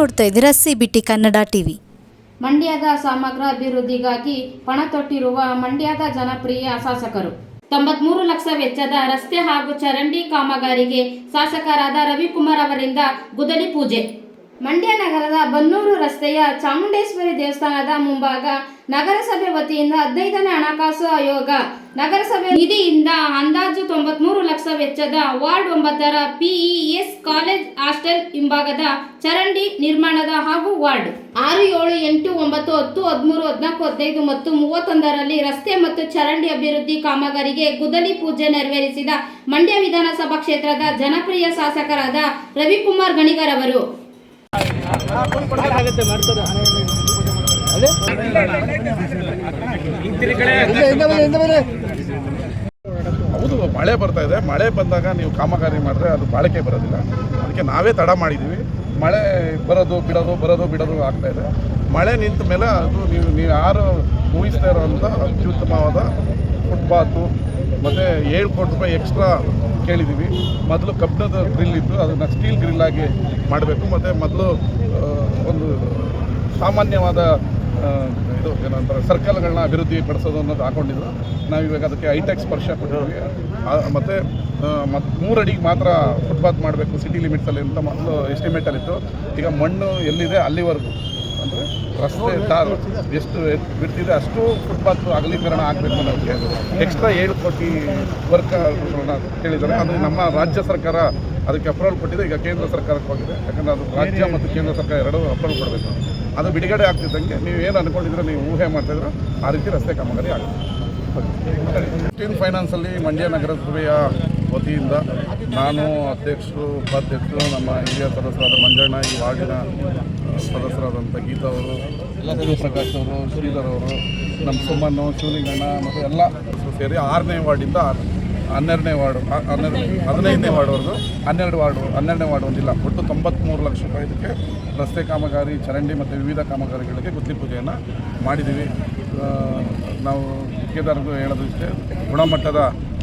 ನೋಡ್ತಾ ಇದ್ದೀರಾ? C Kannada TV ಮಂಡ್ಯದ ಸಮಗ್ರ ಅಭಿವೃದ್ಧಿಗಾಗಿ ಪಣ ತೊಟ್ಟಿರುವ ಮಂಡ್ಯದ ಜನಪ್ರಿಯ ಶಾಸಕರು. ತೊಂಬತ್ಮೂರು ಲಕ್ಷ ವೆಚ್ಚದ ರಸ್ತೆ ಹಾಗೂ ಚರಂಡಿ ಕಾಮಗಾರಿಗೆ ಶಾಸಕರಾದ ರವಿಕುಮಾರ್ ಅವರಿಂದ ಗುದಲಿ ಪೂಜೆ. ಮಂಡ್ಯ ನಗರದ ಬನ್ನೂರು ರಸ್ತೆಯ ಚಾಮುಂಡೇಶ್ವರಿ ದೇವಸ್ಥಾನದ ಮುಂಭಾಗ ನಗರಸಭೆ ವತಿಯಿಂದ ಹದಿನೈದನೇ ಹಣಕಾಸು ಆಯೋಗ ನಗರಸಭೆ ನಿಧಿಯಿಂದ ಅಂದಾಜು ತೊಂಬತ್ಮೂರು ಲಕ್ಷ ವೆಚ್ಚದ ವಾರ್ಡ್ ಒಂಬತ್ತರ ಪಿಇಎಸ್ ಕಾಲೇಜ್ ಹಾಸ್ಟೆಲ್ ಹಿಂಭಾಗದ ಚರಂಡಿ ನಿರ್ಮಾಣದ ಹಾಗೂ ವಾರ್ಡ್ ಆರು ಏಳು ಎಂಟು ಒಂಬತ್ತು ಹತ್ತು ಹದಿಮೂರು ಹದಿನಾಲ್ಕು ಹದಿನೈದು ಮತ್ತು ಮೂವತ್ತೊಂದರಲ್ಲಿ ರಸ್ತೆ ಮತ್ತು ಚರಂಡಿ ಅಭಿವೃದ್ಧಿ ಕಾಮಗಾರಿಗೆ ಗುದಲಿ ಪೂಜೆ ನೆರವೇರಿಸಿದ ಮಂಡ್ಯ ವಿಧಾನಸಭಾ ಕ್ಷೇತ್ರದ ಜನಪ್ರಿಯ ಶಾಸಕರಾದ ರವಿಕುಮಾರ್ ಗಣಿಗರ್ ಅವರು ಹೌದು, ಮಳೆ ಬರ್ತಾ ಇದೆ. ಮಳೆ ಬಂದಾಗ ನೀವು ಕಾಮಗಾರಿ ಮಾಡಿದ್ರೆ ಅದು ಬಾಳಿಕೆ ಬರೋದಿಲ್ಲ. ಅದಕ್ಕೆ ನಾವೇ ತಡ ಮಾಡಿದ್ದೀವಿ ಮಳೆ ಬರೋದು, ಬಿಡೋದು ಬರೋದು, ಬಿಡೋದು ಆಗ್ತಾ ಇದೆ. ಮಳೆ ನಿಂತ ಮೇಲೆ ಅದು ನೀವು ನೀವು ಯಾರು ಊಹಿಸ್ತಾ ಇರೋವಂಥ ಅತ್ಯುತ್ತಮವಾದ ಫುಟ್ಪಾತು ಮತ್ತು ಏಳು ಕೋಟಿ ರೂಪಾಯಿ ಎಕ್ಸ್ಟ್ರಾ ಕೇಳಿದ್ದೀವಿ ಮೊದಲು ಕಬ್ಬಿಣದ ಗ್ರಿಲ್ ಇತ್ತು. ಅದನ್ನು ಸ್ಟೀಲ್ ಗ್ರಿಲ್ ಆಗಿ ಮಾಡಬೇಕು. ಮತ್ತು ಮೊದಲು ಒಂದು ಸಾಮಾನ್ಯವಾದ ಇದು ಏನಂತಾರೆ ಸರ್ಕಲ್ಗಳನ್ನ ಅಭಿವೃದ್ಧಿ ಪಡಿಸೋದು ಅನ್ನೋದು ಹಾಕೊಂಡಿದ್ರು. ನಾವು ಇವಾಗ ಅದಕ್ಕೆ ಐಟೆಕ್ ಸ್ಪರ್ಶ ಕೊಟ್ಟಿದ್ವಿ ಮತ್ತು ಮತ್ತೆ ಮೂರಡಿಗೆ ಮಾತ್ರ ಫುಟ್ಪಾತ್ ಮಾಡಬೇಕು. ಸಿಟಿ ಲಿಮಿಟ್ಸಲ್ಲಿ ಅಂತ ಮೊದಲು ಎಸ್ಟಿಮೇಟಲ್ಲಿತ್ತು ಈಗ ಮಣ್ಣು ಎಲ್ಲಿದೆ? ಅಲ್ಲಿವರೆಗೂ. ಅಂದರೆ ರಸ್ತೆ ಟಾರ್ ಎಷ್ಟು ಬಿಡ್ತಿದೆ ಅಷ್ಟು ಫುಟ್ಪಾತ್ ಅಗಲೀಕರಣ ಆಗಬೇಕು ಅನ್ನೋದಕ್ಕೆ ಎಕ್ಸ್ಟ್ರಾ ಏಳು ಕೋಟಿ ವರ್ಕ್ ಕೇಳಿದ್ದಾರೆ. ಅದು ನಮ್ಮ ರಾಜ್ಯ ಸರ್ಕಾರ ಅದಕ್ಕೆ ಅಪ್ರೂವಲ್ ಕೊಟ್ಟಿದೆ. ಈಗ ಕೇಂದ್ರ ಸರ್ಕಾರಕ್ಕೆ ಹೋಗಿದೆ. ಯಾಕಂದರೆ ಅದು ರಾಜ್ಯ ಮತ್ತು ಕೇಂದ್ರ ಸರ್ಕಾರ ಎರಡೂ ಅಪ್ರೂವಲ್ ಕೊಡಬೇಕು. ಅದು ಬಿಡುಗಡೆ ಆಗ್ತಿದ್ದಂಗೆ ನೀವು ಏನು ಅಂದ್ಕೊಂಡಿದ್ರೆ ನೀವು ಊಹೆ ಮಾಡ್ತಿದ್ರು ಆ ರೀತಿ ರಸ್ತೆ ಕಾಮಗಾರಿ ಆಗುತ್ತೆ. ಫಿಫ್ಟೀನ್ ಫೈನಾನ್ಸಲ್ಲಿ ಮಂಡ್ಯ ನಗರಸಭೆಯ ವತಿಯಿಂದ ನಾನು ಅಧ್ಯಕ್ಷರು, ಉಪಾಧ್ಯಕ್ಷರು, ನಮ್ಮ ಹಿರಿಯ ಸದಸ್ಯರಾದ ಮಂಜಣ್ಣ, ಈ ವಾರ್ಡಿನ ಸದಸ್ಯರಾದಂಥ ಗೀತಾ ಅವರು ಪ್ರಕಾಶ್ ಅವರು ಶ್ರೀಧರ್ ಅವರು ನಮ್ಮ ಸುಮ್ಮನ್ನು ಶಿವಲಿಂಗಣ್ಣ ಮತ್ತು ಎಲ್ಲ ಸೇರಿ ಆರನೇ ವಾರ್ಡಿಂದ ಹನ್ನೆರಡನೇ ವಾರ್ಡು ಹನ್ನೆರಡು ಹದಿನೈದನೇ ವಾರ್ಡ್ವರೆಗೂ ಹನ್ನೆರಡು ವಾರ್ಡು ಹನ್ನೆರಡನೇ ವಾರ್ಡ್ ಒಂದಿಲ್ಲ. ಒಟ್ಟು ತೊಂಬತ್ತ್ಮೂರು ಲಕ್ಷ ರೂಪಾಯಿ ಇದಕ್ಕೆ ರಸ್ತೆ ಕಾಮಗಾರಿ ಚರಂಡಿ ಮತ್ತು ವಿವಿಧ ಕಾಮಗಾರಿಗಳಿಗೆ ಗುತ್ತಿ ಪೂಜೆಯನ್ನು ಮಾಡಿದ್ದೀವಿ. ನಾವು ಕೇದಾರ್ಗೂ ಹೇಳೋದು ಇಷ್ಟೇ ಗುಣಮಟ್ಟದ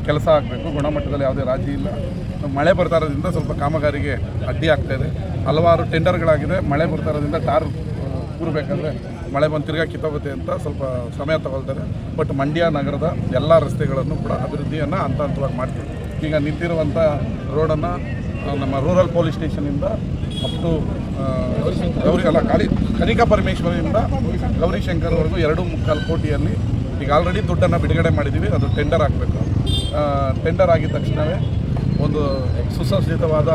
ಕೆಲಸ ಆಗಬೇಕು. ಗುಣಮಟ್ಟದಲ್ಲಿ ಯಾವುದೇ ರಾಜಿ ಇಲ್ಲ. ಮಳೆ ಬರ್ತಾ ಇರೋದ್ರಿಂದ ಸ್ವಲ್ಪ ಕಾಮಗಾರಿಗೆ ಅಡ್ಡಿ ಆಗ್ತಾ ಇದೆ. ಹಲವಾರು ಟೆಂಡರ್ಗಳಾಗಿದೆ. ಮಳೆ ಬರ್ತಾ ಇರೋದ್ರಿಂದ ಟಾರ್ ಕೂರಬೇಕಾದ್ರೆ ಮಳೆ ಬಂದು ತಿರ್ಗಾ ಕಿತ್ತೋಗುತ್ತೆ ಅಂತ ಸ್ವಲ್ಪ ಸಮಯ ತಗೊಳ್ತಾರೆ. ಬಟ್ ಮಂಡ್ಯ ನಗರದ ಎಲ್ಲ ರಸ್ತೆಗಳನ್ನು ಕೂಡ ಅಭಿವೃದ್ಧಿಯನ್ನು ಹಂತ ಹಂತವಾಗಿ ಮಾಡ್ತೀವಿ. ಈಗ ನಿಂತಿರುವಂಥ ರೋಡನ್ನು ನಮ್ಮ ರೂರಲ್ ಪೊಲೀಸ್ ಸ್ಟೇಷನಿಂದ ಅಪ್ ಟು ಗೌರಿ, ಅಲ್ಲ, ಕಾಳಿ, ಕನಿಕಾ ಪರಮೇಶ್ವರಿಯಿಂದ ಗೌರಿ ಶಂಕರ್ವರೆಗೂ ಎರಡು ಮುಕ್ಕಾಲು ಕೋಟಿಯಲ್ಲಿ ಈಗ ಆಲ್ರೆಡಿ ದುಡ್ಡನ್ನು ಬಿಡುಗಡೆ ಮಾಡಿದ್ದೀವಿ ಅದು ಟೆಂಡರ್ ಆಗಬೇಕು. ಟೆಂಡರ್ ಆಗಿದ ತಕ್ಷಣವೇ ಒಂದು ಸುಸಜ್ಜಿತವಾದ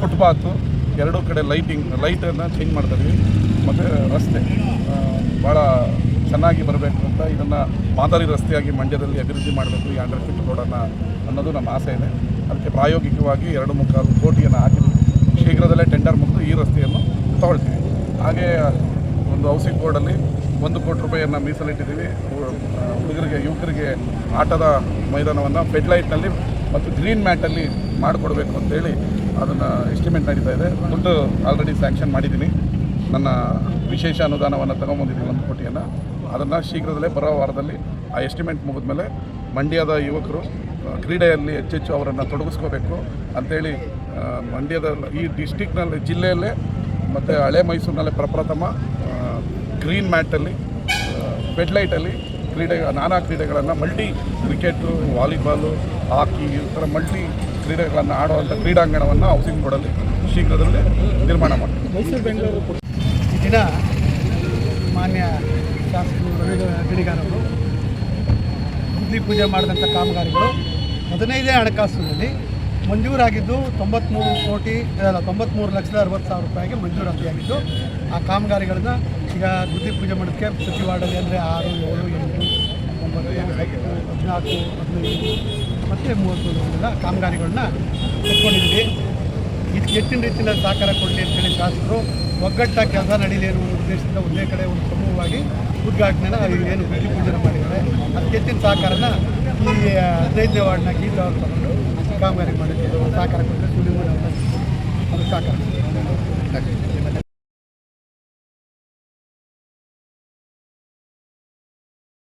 ಫುಟ್ಪಾತು ಎರಡೂ ಕಡೆ ಲೈಟಿಂಗ್ ಲೈಟನ್ನು ಚೇಂಜ್ ಮಾಡ್ತಾ ಇದೀವಿ. ಮತ್ತು ರಸ್ತೆ ಭಾಳ ಚೆನ್ನಾಗಿ ಬರಬೇಕು ಅಂತ ಇದನ್ನು ಮಾದರಿ ರಸ್ತೆಯಾಗಿ ಮಂಡ್ಯದಲ್ಲಿ ಅಭಿವೃದ್ಧಿ ಮಾಡಬೇಕು ಈ ಅಂಡರ್ ಫಿಟ್ ರೋಡನ್ನು ಅನ್ನೋದು ನಮ್ಮ ಆಸೆ ಇದೆ. ಅದಕ್ಕೆ ಪ್ರಾಯೋಗಿಕವಾಗಿ ಎರಡು ಮುಕ್ಕಾಲು ಕೋಟಿಯನ್ನು ಹಾಕಿದ್ವಿ ಶೀಘ್ರದಲ್ಲೇ ಟೆಂಡರ್ ಮುಗಿದು ಈ ರಸ್ತೆಯನ್ನು ತಗೊಳ್ತೀವಿ. ಹಾಗೆ, ಒಂದು ಹೌಸಿಂಗ್ ಬೋರ್ಡಲ್ಲಿ ಒಂದು ಕೋಟಿ ರೂಪಾಯಿಯನ್ನು ಮೀಸಲಿಟ್ಟಿದ್ದೀವಿ. ಹುಡುಗರಿಗೆ, ಯುವಕರಿಗೆ ಆಟದ ಮೈದಾನವನ್ನು ಫೆಡ್ಲೈಟ್ನಲ್ಲಿ ಮತ್ತು ಗ್ರೀನ್ ಮ್ಯಾಟಲ್ಲಿ ಮಾಡಿಕೊಡ್ಬೇಕು ಅಂತೇಳಿ ಅದನ್ನು ಎಸ್ಟಿಮೇಟ್ ನಡೀತಾ ಇದೆ. ದುಡ್ಡು ಆಲ್ರೆಡಿ ಸ್ಯಾಂಕ್ಷನ್ ಮಾಡಿದ್ದೀನಿ ನನ್ನ ವಿಶೇಷ ಅನುದಾನವನ್ನು ತಗೊಂಬಂದಿದ್ದೀನಿ ಒಂದು ಕೋಟಿಯನ್ನು. ಅದನ್ನು ಶೀಘ್ರದಲ್ಲೇ ಬರೋ ವಾರದಲ್ಲಿ ಆ ಎಸ್ಟಿಮೇಟ್ ಮುಗಿದ್ಮೇಲೆ ಮಂಡ್ಯದ ಯುವಕರು ಕ್ರೀಡೆಯಲ್ಲಿ ಹೆಚ್ಚೆಚ್ಚು ಅವರನ್ನು ತೊಡಗಿಸ್ಕೋಬೇಕು ಅಂಥೇಳಿ ಮಂಡ್ಯದ ಈ ಡಿಸ್ಟಿಕ್ನಲ್ಲಿ ಜಿಲ್ಲೆಯಲ್ಲೇ ಮತ್ತು ಹಳೆ ಮೈಸೂರಿನಲ್ಲೇ ಪ್ರಪ್ರಥಮ ಗ್ರೀನ್ ಮ್ಯಾಟಲ್ಲಿ ಬೆಡ್ಲೈಟಲ್ಲಿ ಕ್ರೀಡೆ ನಾನಾ ಕ್ರೀಡೆಗಳನ್ನು ಮಲ್ಟಿ ಕ್ರಿಕೆಟು ವಾಲಿಬಾಲು ಹಾಕಿ ಈ ಥರ ಮಲ್ಟಿ ಕ್ರೀಡೆಗಳನ್ನು ಆಡುವಂಥ ಕ್ರೀಡಾಂಗಣವನ್ನು ಹೌಸಿಂಗ್ ಬೋರ್ಡಲ್ಲಿ ಶೀಘ್ರದಲ್ಲೇ ನಿರ್ಮಾಣ ಮಾಡ್ತೀವಿ. ಈ ದಿನ ಮಾನ್ಯ ಶಾಸಕರು ರವಿ ಗಡಿಗಾರರು ಗುದ್ಲಿ ಪೂಜೆ ಮಾಡಿದಂಥ ಕಾಮಗಾರಿಗಳು ಹದಿನೈದೇ ಹಣಕಾಸಿನಲ್ಲಿ ಮಂಜೂರಾಗಿದ್ದು ತೊಂಬತ್ತ್ಮೂರು ಕೋಟಿ, ಅಲ್ಲ ತೊಂಬತ್ತ್ಮೂರು ಲಕ್ಷದ ಅರವತ್ತು ಸಾವಿರ ರೂಪಾಯಿಗೆ ಮಂಜೂರಾತಿಯಾಗಿದ್ದು ಆ ಕಾಮಗಾರಿಗಳನ್ನ ಈಗ ಬುದ್ಧಿ ಪೂಜೆ ಮಾಡೋಕ್ಕೆ ಪ್ರತಿ ವಾರ್ಡಲ್ಲಿ ಅಂದರೆ ಆರು ಏಳು ಎಂಟು, ಒಂಬತ್ತು, ಹದಿನಾಲ್ಕು, ಹದಿನೈದು ಮತ್ತು ಮೂವತ್ತೊಂದು ಎಲ್ಲ ಕಾಮಗಾರಿಗಳನ್ನ ಎತ್ಕೊಂಡಿದ್ದೀವಿ ಇದಕ್ಕೆ ಹೆಚ್ಚಿನ ರೀತಿಯಿಂದ ಸಹಕಾರ ಕೊಡಲಿ ಅಂತೇಳಿ ಶಾಸಕರು ಒಗ್ಗಟ್ಟಾಗಿ ಕೆಲಸ ನಡೀಲಿ ಅನ್ನೋ ಉದ್ದೇಶದಿಂದ ಒಂದೇ ಕಡೆ ಒಂದು ಸಮೂಹವಾಗಿ ಉದ್ಘಾಟನೆನ ಏನು ಗುದ್ಲಿ ಪೂಜನ ಮಾಡಿದ್ದಾರೆ. ಅದಕ್ಕೆ ಹೆಚ್ಚಿನ ಸಹಕಾರನ ಈ ಹದಿನೈದನೇ ವಾರ್ಡ್ನ ಗೀತಾ ತಗೊಂಡು ಕಾಮಗಾರಿ ಮಾಡೋಕ್ಕೆ ಸಹಕಾರ ಕೊಟ್ಟರೆ ಸುಳಿವು ಅದು ಸಹಕಾರ